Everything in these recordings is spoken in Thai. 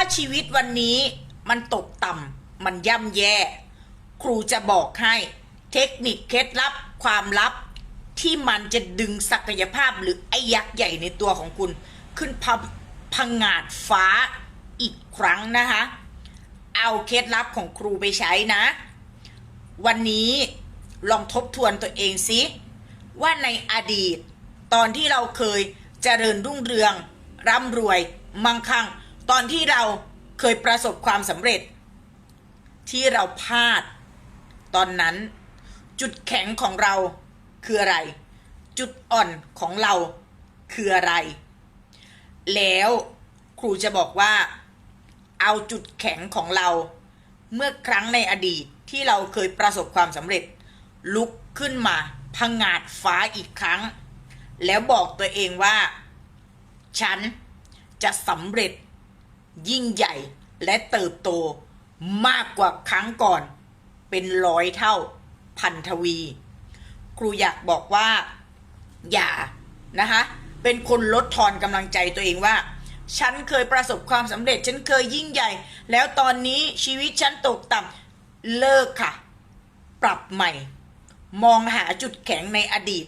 าชีวิตวันนี้มันตกต่ำมันย่ำแย่ ครูจะบอกให้เทคนิคเคล็ดลับความลับ ที่มันจะดึงศักยภาพหรือไอ้ยักษ์ใหญ่ในตัวของคุณ ขึ้นพัพังงาดฟ้าอีกครั้งนะคะ เอาเคล็ดลับของครูไปใช้นะ วันนี้ลองทบทวนตัวเองสิว่าในอดีต ตอนที่เราเคยเจริญรุ่งเรืองร่ำรวยมั่งคั่ง ตอนที่เราเคยประสบความสำเร็จ ที่เราพลาด ตอนนั้น จุดแข็งของเราคืออะไร จุดอ่อนของเราคืออะไร แล้วครูจะบอกว่า เอาจุดแข็งของเรา เมื่อครั้งในอดีตที่เราเคยประสบความสำเร็จ ลุกขึ้นมาพังงาดฟ้าอีกครั้ง แล้วบอกตัวเองว่า ฉันจะสำเร็จ ยิ่งใหญ่และเติบโตมากกว่าครั้งก่อน เป็นร้อยเท่าพันทวี ครูอยากบอกว่า อย่านะคะ เป็นคนลดทอนกำลังใจตัวเองว่า ฉันเคยประสบความสำเร็จ ฉันเคยยิ่งใหญ่ แล้วตอนนี้ชีวิตฉันตกต่ำเลิกค่ะ ปรับใหม่ มองหาจุดแข็งในอดีต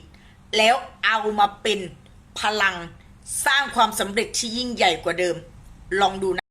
แล้วเอามาเป็นพลังสร้างความสำเร็จที่ยิ่งใหญ่กว่าเดิม ลองดูนะ